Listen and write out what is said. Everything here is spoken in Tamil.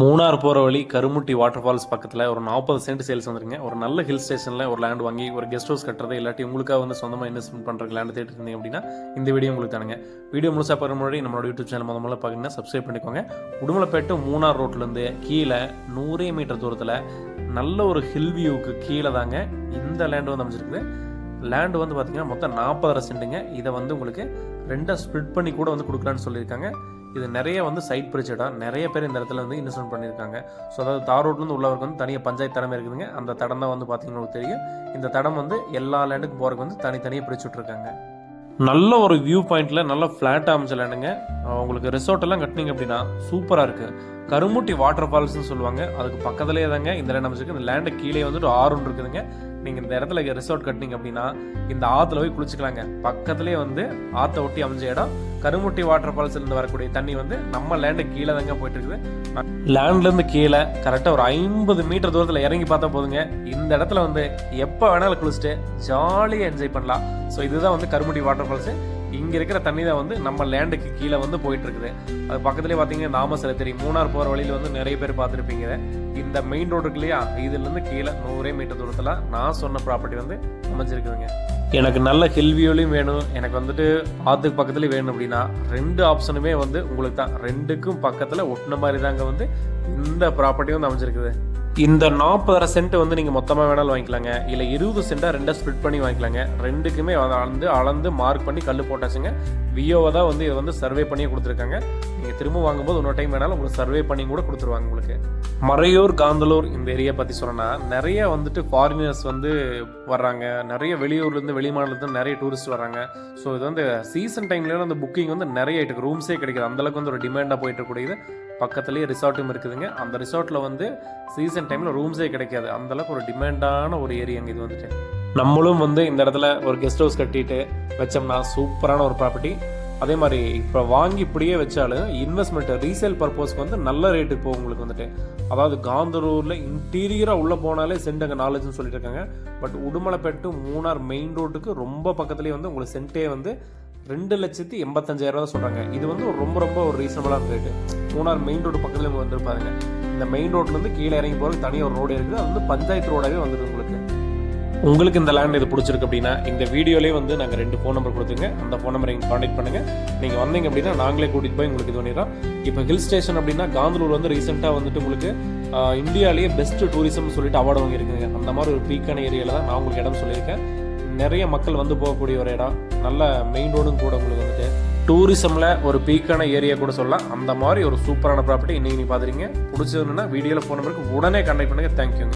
மூணார் போகிற வழி கருமுட்டி வாட்டர் ஃபால்ஸ் பக்கத்தில் ஒரு நாற்பது சென்ட் சேல்ஸ் வந்துருங்க. ஒரு நல்ல ஹில் ஸ்டேஷனில் ஒரு லேண்ட் வாங்கி ஒரு கெஸ்ட் ஹவுஸ் கட்டுறது இல்லாட்டி உங்களுக்காக வந்து சொந்தமாக இன்வெஸ்ட்மெண்ட் பண்ணுறதுக்கு லேண்ட் தேடிட்டு இருந்தீங்க அப்படின்னா இந்த வீடியோ உங்களுக்கு தானுங்க வீடியோ முழுசாக பார்க்குற முன்னாடி நம்மளோட யூடியூப் சேனல் முத முதல்ல பார்த்தீங்கன்னா சப்ஸ்கிரைப் பண்ணிக்கோங்க. உடுமலைப்பேட்டு மூணார் ரோட்லேருந்து கீழே நூறே மீட்டர் தூரத்தில் நல்ல ஒரு ஹில் வியூவுக்கு கீழே தாங்க இந்த லேண்டு வந்து அமைச்சிருக்குது லேண்டு வந்து பார்த்தீங்கன்னா மொத்தம் நாற்பதரை சென்ட்டுங்க இதை வந்து உங்களுக்கு ரெண்டாக ஸ்ப்ளிட் பண்ணி கூட வந்து கொடுக்கலான்னு சொல்லியிருக்காங்க. இது நிறைய வந்து சைட் பிரிச்சடா நிறைய பேர் இந்த இடத்துல வந்து இன்வெஸ்ட்மெண்ட் பண்ணியிருக்காங்க. ஸோ அதாவது தார் ரோட்லேருந்து உள்ளவருக்கு வந்து தனியாக பஞ்சாயத்து தடம் இருக்குதுங்க. அந்த தடம் தான் வந்து பார்த்தீங்கன்னா தெரியும். இந்த தடம் வந்து எல்லா லேண்டுக்கும் போகிறதுக்கு வந்து தனித்தனியாக பிரிச்சு விட்ருக்காங்க நல்ல ஒரு வியூ பாயிண்ட்டில் நல்ல ஃப்ளாட் அமைச்ச லேண்டுங்க உங்களுக்கு ரிசார்ட் எல்லாம் கட்டினீங்க அப்படின்னா சூப்பராக இருக்குது கருமுட்டி வாட்டர் ஃபால்ஸ்னு சொல்லுவாங்க. அதுக்கு பக்கத்துலேயே தாங்க இந்த லேண்ட் அமைச்சிருக்கு இந்த லேண்டை கீழே வந்துட்டு ஆறு ஒன்று இருக்குதுங்க. நீங்கள் இந்த இடத்துல ரிசார்ட் கட்டினீங்க அப்படின்னா இந்த ஆற்றுல போய் குளிச்சுக்கலாங்க. பக்கத்துலேயே வந்து ஆற்றை ஒட்டி அமைஞ்ச இடம். கருமுட்டி வாட்டர் ஃபால்ஸ்லேருந்து வரக்கூடிய தண்ணி வந்து நம்ம லேண்டு கீழே தாங்க போயிட்டு இருக்குது லேண்ட்லேருந்து கீழே கரெக்டாக ஒரு ஐம்பது மீட்டர் தூரத்தில் இறங்கி பார்த்தா போதுங்க. இந்த இடத்துல வந்து எப்போ வேணாலும் குளிச்சுட்டு ஜாலியாக என்ஜாய் பண்ணலாம். ஸோ இதுதான் வந்து கருமுட்டி வாட்டர் ஃபால்ஸு இங்கே இருக்கிற தண்ணி தான் வந்து நம்ம லேண்டுக்கு கீழே வந்து போயிட்டுருக்குது. அது பக்கத்துலேயே பார்த்தீங்கன்னா நாம சில தெரியும் மூணார் போகிற வழியில் வந்து நிறைய பேர் பார்த்துருப்பீங்க. இந்த மெயின் ரோடு இருக்கு இல்லையா இதுலேருந்து கீழே நூறே மீட்டர் தூரத்தில் நான் சொன்ன ப்ராப்பர்ட்டி வந்து அமைஞ்சிருக்குதுங்க. எனக்கு நல்ல ஹில் வியூலையும் வேணும். எனக்கு வந்துட்டு ஆற்றுக்கு பக்கத்துலேயும் வேணும் அப்படின்னா ரெண்டு ஆப்ஷனுமே வந்து உங்களுக்கு தான். ரெண்டுக்கும் பக்கத்தில் ஒட்டின மாதிரி தாங்க வந்து இந்த ப்ராப்பர்ட்டி வந்து அமைஞ்சிருக்குது. இந்த நாற்பதரை சென்ட் வந்து நீங்கள் மொத்தமாக வேணாலும் வாங்கிக்கலாங்க. இல்லை இருபது சென்ட்டாக ரெண்டாக ஸ்ப்ளிட் பண்ணி வாங்கிக்கலாங்க. ரெண்டுக்குமே அதை அளந்து அளந்து மார்க் பண்ணி கல் போட்டாச்சுங்க. விஓவை தான் வந்து இதை வந்து சர்வே பண்ணியே கொடுத்துருக்காங்க. நீங்கள் திரும்ப வாங்கும்போது இன்னொரு டைம் வேணாலும் உங்களுக்கு சர்வே பண்ணி கூட கொடுத்துருவாங்க உங்களுக்கு. மறையூர் காந்தலூர் இந்த ஏரியா பற்றி சொல்லணும்னா நிறைய வந்துட்டு ஃபாரினர்ஸ் வந்து வர்றாங்க. நிறைய வெளியூர்லேருந்து வெளி மாநிலத்துலேருந்து நிறைய டூரிஸ்ட் வர்றாங்க. ஸோ இது வந்து சீசன் டைம்ல அந்த புக்கிங் வந்து நிறைய ஆகிட்டு ரூம்ஸே கிடைக்கிது. அந்தளவுக்கு வந்து ஒரு டிமாண்டாக போயிட்டு இருக்கக்கூடியது. பக்கத்துலேயே ரிசார்ட்டும் இருக்குதுங்க. அந்த ரிசார்ட்டில் வந்து சீசன் டைமில் ரூம்ஸே கிடைக்காது. அந்தளவுக்கு ஒரு டிமாண்டான ஒரு ஏரியாங்க இது வந்துட்டு. நம்மளும் வந்து இந்த இடத்துல ஒரு கெஸ்ட் ஹவுஸ் கட்டிட்டு வச்சோம்னா சூப்பரான ஒரு ப்ராப்பர்ட்டி அதே மாதிரி இப்போ வாங்கி இப்படியே வச்சாலும் இன்வெஸ்ட்மெண்ட் ரீசேல் பர்பஸ்க்கு வந்து நல்ல ரேட்டு இப்போ உங்களுக்கு வந்துட்டு. அதாவது காந்தரூரில் இன்டீரியராக உள்ளே போனாலே சென்ட் அங்கே நாலேஜ்னு சொல்லிட்டு இருக்காங்க. பட் உடுமலைப்பேட்டு மூணார் மெயின் ரோட்டுக்கு ரொம்ப பக்கத்துலேயே வந்து உங்களுக்கு சென்ட்டே வந்து ரெண்டு லட்சத்தி எண்பத்தஞ்சாயிரம் ரூபா சொல்கிறாங்க இது வந்து ரொம்ப ரொம்ப ஒரு ரீசனபிளான ரேட்டு மூணார் மெயின் ரோடு பக்கத்தில் இங்கே வந்துருப்பாருங்க இந்த மெயின் ரோட்லேருந்து கீழே இறங்கி போகிறதுக்கு தனியாக ஒரு ரோடு இருக்குது. அது வந்து பஞ்சாயத்து ரோடாகவே வந்துடும் உங்களுக்கு. உங்களுக்கு இந்த லேண்ட் இது பிடிச்சிருக்கு அப்படின்னா இந்த வீடியோலேயே வந்து நாங்கள் ரெண்டு ஃபோன் நம்பர் கொடுத்துங்க. அந்த ஃபோன் நம்பரை நீங்கள் காண்டாக்ட் பண்ணுங்கள் நீங்கள் வந்தீங்க அப்படின்னா நாங்களே கூட்டிகிட்டு போய் உங்களுக்கு இது பண்ணிடுறோம். இப்போ ஹில் ஸ்டேஷன் அப்படின்னா காந்தலூர் வந்து ரீசெண்டாக வந்துட்டு உங்களுக்கு இந்தியாவிலேயே பெஸ்ட் டூரிசம்னு சொல்லிட்டு அவார்டு வாங்கியிருக்குங்க அந்த மாதிரி ஒரு பீக்கான ஏரியாவில் தான் நான் உங்களுக்கு இடம் சொல்லியிருக்கேன். நிறைய மக்கள் வந்து போகக்கூடிய ஒரு இடம். நல்ல மெயின் ரோடும் கூட உங்களுக்கு வந்துட்டு டூரிசமில் ஒரு பீக்கான ஏரியா கூட சொல்லலாம். அந்த மாதிரி ஒரு சூப்பரான ப்ராப்பர்ட்டி இன்றைக்கி நீங்கள் பார்த்துறீங்க பிடிச்சதுன்னா வீடியோவில் ஃபோன் நம்பருக்கு உடனே கான்டாக்ட் பண்ணுங்கள் தேங்க்யூங்க